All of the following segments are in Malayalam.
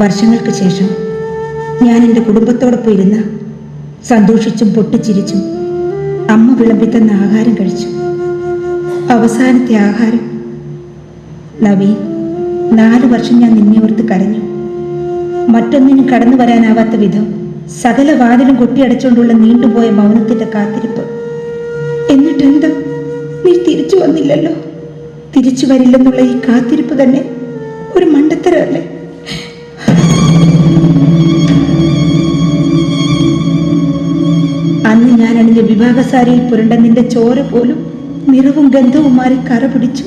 വർഷങ്ങൾക്ക് ശേഷം ഞാൻ എന്റെ കുടുംബത്തോടൊപ്പം ഇരുന്ന് സന്തോഷിച്ചും പൊട്ടിച്ചിരിച്ചും അമ്മ വിളമ്പിത്തന്ന ആഹാരം കഴിച്ചു. അവസാനത്തെ ആഹാരം. നവീൻ നാല് വർഷം ഞാൻ നിന്നെ ഓർത്ത് കരഞ്ഞു. മറ്റൊന്നിനും കടന്നു വരാനാവാത്ത വിധം സകല വാതിലും കൊട്ടിയടച്ചുകൊണ്ടുള്ള നീണ്ടുപോയ മൗനത്തിന്റെ കാത്തിരിപ്പ്. എന്നിട്ടെന്താ? നീ തിരിച്ചു വന്നില്ലല്ലോ. തിരിച്ചു വരില്ലെന്നുള്ള ഈ കാത്തിരിപ്പ് തന്നെ ഒരു മണ്ടത്തരമല്ലേ? അന്ന് ഞാൻ അണിഞ്ഞ വിവാഹസാരിയിൽ പുരണ്ട നിന്റെ ചോര പോലും നിറവും ഗന്ധവും മാറി കറ പിടിച്ചു.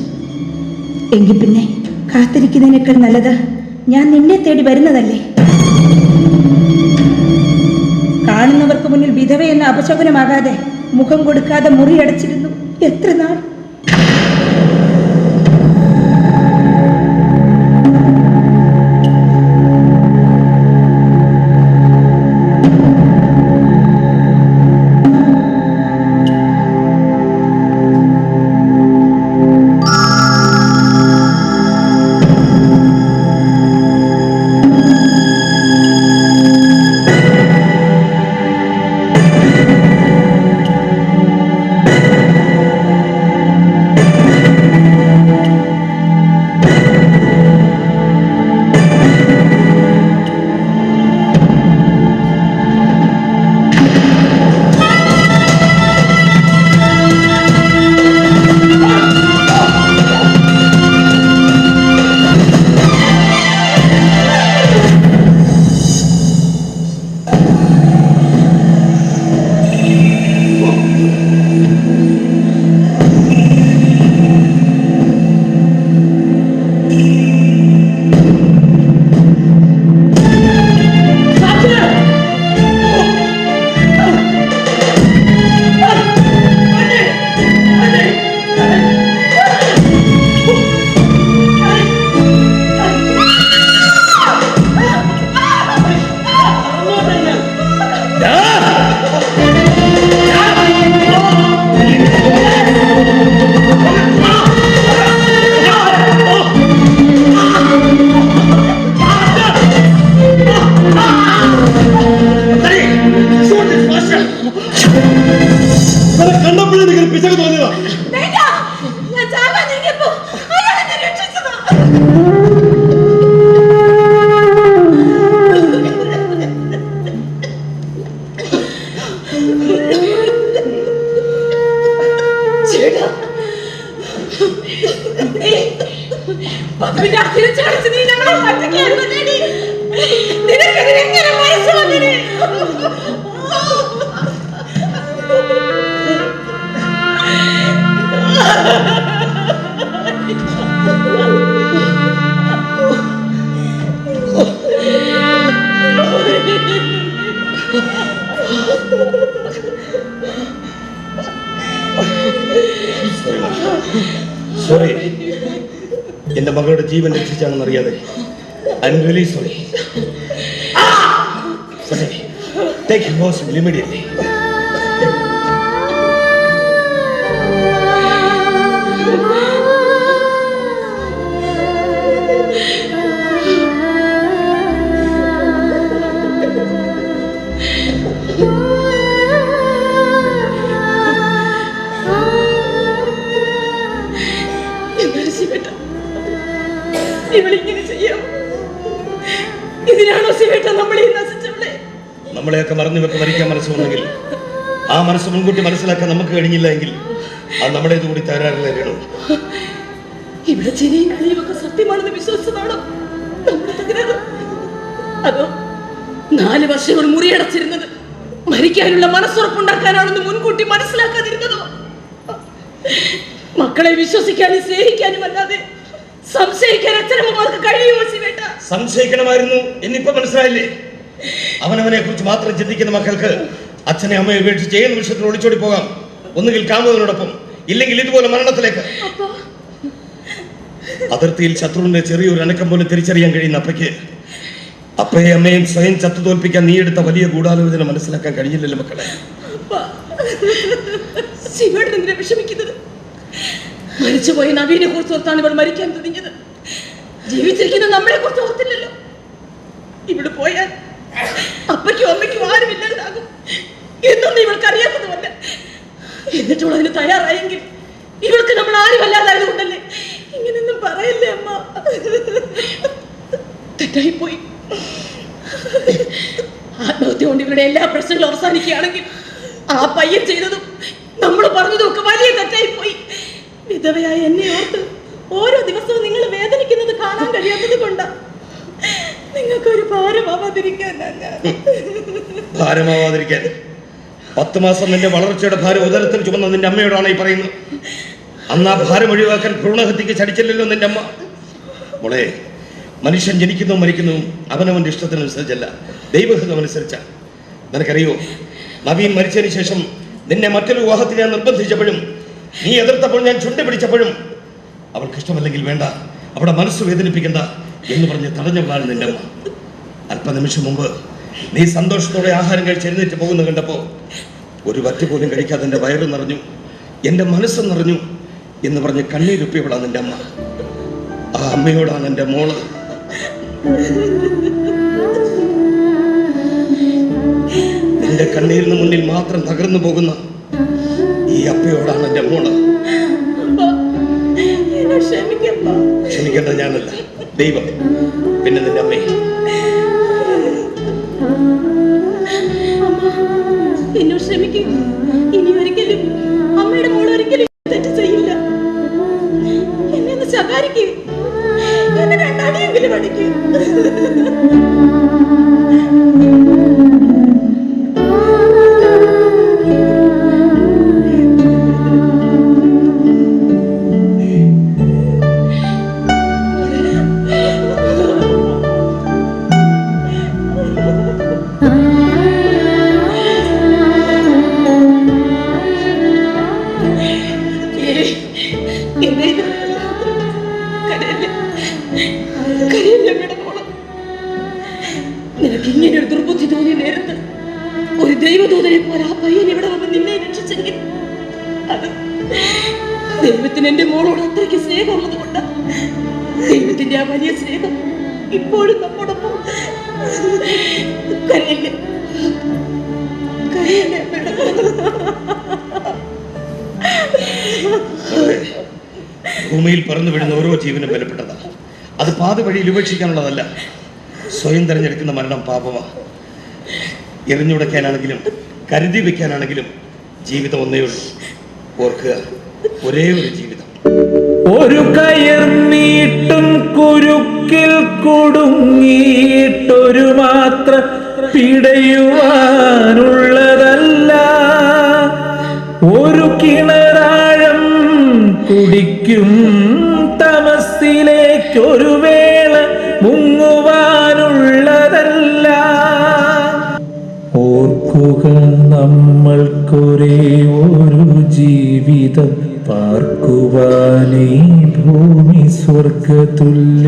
എങ്കിൽ പിന്നെ കാത്തിരിക്കുന്നതിനേക്കാൾ നല്ലത് ഞാൻ നിന്നെ തേടി വരുന്നതല്ലേ? മുന്നിൽ വിധവയെന്ന അപശകുനമാകാതെ മുഖം കൊടുക്കാതെ മുറിയടച്ചിരുന്നു. എത്ര നാൾ സോറി എന്റെ മകളുടെ ജീവൻ രക്ഷിച്ചാണെന്ന് അറിയാതെ M sorry Take him home immediately. നമ്മളെയൊക്കെ മറന്നു വെക്ക് മരിക്കാൻ മനസ്സ് വന്നെങ്കിൽ ആ മനസ്സ് മുൻകൂട്ടി മനസ്സിലാക്കാൻ നമുക്ക് കഴിഞ്ഞില്ല എങ്കിൽ അത് നമ്മുടെ കൂടി തകരാറില്ലേ വേണം. ഇവിടെ ചിരിയും കളിയും ഒക്കെ സത്യമാണെന്ന് വിശ്വസിച്ചതാണോ? നമ്മുടെ തകരാറ്? അതോ നാല് വർഷങ്ങൾ മുറിയടച്ചിരുന്നത് മരിക്കാനുള്ള മനസ്സുറപ്പുണ്ടാക്കാനാണെന്ന് മുൻകൂട്ടി മനസ്സിലാക്കാതിരുന്നതോ? മക്കളെ വിശ്വസിക്കാനും സ്നേഹിക്കാനും അല്ലാതെ സംശയിക്കാൻ അച്ഛനമ്മമാർക്ക് കഴിയുമോ ശിവേട്ട? സംശയിക്കണമായിരുന്നു എന്നിപ്പോ മനസ്സിലായില്ലേ? അവനവനെ കുറിച്ച് മാത്രം ചിന്തിക്കുന്ന മക്കൾക്ക് അച്ഛനെ അമ്മയെ ഉപേക്ഷിച്ച് ഏത് നിമിഷത്തിൽ ഒളിച്ചോടി പോകാം. ഒന്നുകിൽ കാമുകനോടൊപ്പം ഇല്ലെങ്കിൽ ഇതുപോലെ മരണത്തിലേക്ക്. അതിർത്തിയിൽ ശത്രുവിന്റെ ചെറിയൊരു അനക്കം പോലും തിരിച്ചറിയാൻ കഴിയുന്ന അപ്പയ്ക്ക്. അപ്പയെ അമ്മയും സ്വയം ചത്തു തോൽപ്പിക്കാൻ നീ എടുത്ത വലിയ ഗൂഢാലോചന മനസ്സിലാക്കാൻ കഴിഞ്ഞില്ലല്ലോ മക്കളെ. വിഷമിക്കുന്നത്. മരിച്ചുപോയ നവീനെ കുറിച്ച് ഓർത്താണ് ഇവൾ മരിക്കാൻ തുടങ്ങിയത്. ജീവിച്ചിരിക്കുന്ന നമ്മളെ കുറിച്ച് ഓർത്തില്ലല്ലോ. ഇവിടെ പോയാൽ അപ്പയ്ക്കും അമ്മയ്ക്കും ആരുമില്ലാതാകും എന്നൊന്നും ഇവൾക്ക് അറിയാത്തതുമല്ല എന്നിട്ടുള്ള അതിന് തയ്യാറായെങ്കിൽ ഇവൾക്ക് നമ്മൾ ആരും അല്ലാതായത് കൊണ്ടല്ലേ? ഇങ്ങനെയൊന്നും പറയല്ലേ അമ്മ? തെറ്റായി പോയി ആത്മഹത്യ കൊണ്ട് ഇവരുടെ എല്ലാ പ്രശ്നങ്ങളും അവസാനിക്കുകയാണെങ്കിൽ ആ പയ്യൻ ചെയ്തതും നമ്മൾ പറഞ്ഞതും ഒക്കെ വലിയ തെറ്റായി പോയി വിധവയായ എന്നെ ഓർത്ത് ഓരോ ദിവസവും നിങ്ങൾ വേദനിക്കുന്നത് കാണാൻ കഴിയാത്തത് കൊണ്ടാ. നിങ്ങൾക്കൊരു ഭാരമാവാതിരിക്കാൻ പത്ത് മാസം നിന്റെ വളർച്ചയുടെ ഭാരം ഉദരത്തിൽ ചുമന്ന നിന്റെ അമ്മയോടാണ് ഈ പറയുന്നത്. അന്ന് ആ ഭാരം ഒഴിവാക്കാൻ ഭ്രൂണഹത്യക്ക് ചടിച്ചില്ലല്ലോ നിന്റെ അമ്മ. മോളെ മനുഷ്യൻ ജനിക്കുന്നു മരിക്കുന്നു അവനവന്റെ ഇഷ്ടത്തിനനുസരിച്ചല്ല. ദൈവഹിതം അനുസരിച്ച. നിനക്കറിയോ? നവീൻ മരിച്ചതിന് ശേഷം നിന്നെ മറ്റൊരു വിവാഹത്തിൽ ഞാൻ നിർബന്ധിച്ചപ്പോഴും നീ എതിർത്തപ്പോൾ ഞാൻ ചുണ്ടി പിടിച്ചപ്പോഴും അവൾക്ക് ഇഷ്ടമല്ലെങ്കിൽ വേണ്ട. അവിടെ മനസ്സ് വേദനിപ്പിക്കണ്ട. എന്ന് പറഞ്ഞ് തടഞ്ഞവളാണ് നിന്റെ അമ്മ. അല്പനിമിഷം മുമ്പ് നീ സന്തോഷത്തോടെ ആഹാരം കഴിച്ച് എഴുന്നേറ്റ് പോകുന്ന കണ്ടപ്പോ ഒരു വറ്റ് പോലും കഴിക്കാതെ എന്റെ വയറ് നിറഞ്ഞു എന്റെ മനസ്സ് നിറഞ്ഞു എന്ന് പറഞ്ഞ് കണ്ണീരൊപ്പിയവളാണ് നിന്റെ അമ്മ. ആ അമ്മയോടാണ് എന്റെ മോൾ. നിന്റെ കണ്ണീരിന് മുന്നിൽ മാത്രം തകർന്നു പോകുന്ന ഈ അപ്പയോടാണ് എന്റെ മോൾ. ക്ഷമിക്കേണ്ട ഞാനല്ല. ദൈവം പിന്നെ നിന്റെ അമ്മേ എന്നോട് ക്ഷമിക്കും ദൈവത്തിന് എന്റെ മോളോട് അത്രയ്ക്ക് സ്നേഹമുള്ളത് കൊണ്ട്. ദൈവത്തിന്റെ ആ വലിയ സ്നേഹം ഇപ്പോഴും നമ്മോടൊപ്പം കരയല്ലേ? ഭൂമിയിൽ പറന്നു വിടുന്ന ഓരോ ജീവനും ബലപ്പെട്ടതാണ് അത് പാത വഴിയിൽ ഉപേക്ഷിക്കാനുള്ളതല്ല. സ്വയം തിരഞ്ഞെടുക്കുന്ന മരണം പാപമാ. എറിഞ്ഞുടയ്ക്കാനാണെങ്കിലും കരുതി വെക്കാനാണെങ്കിലും ജീവിതം ഒന്നേ ഉള്ളൂ ഓർക്കുക. ഒരേ ഒരു ജീവിതം. ഒരു കയർ നീട്ടും കുരുക്കിൽ കുടുങ്ങിയിട്ടൊരു മാത്ര പിടയുവാനുള്ളതല്ല. ഒരു കിണറാഴം കുടിക്കും തമസിലേക്കൊരു വേള മുങ്ങുവാനുള്ളതല്ല. ഓർക്കുക നമ്മൾക്കൊരേ ജീവിതം പാർക്കുവാനേ ഭൂമി സ്വർഗതുല്യ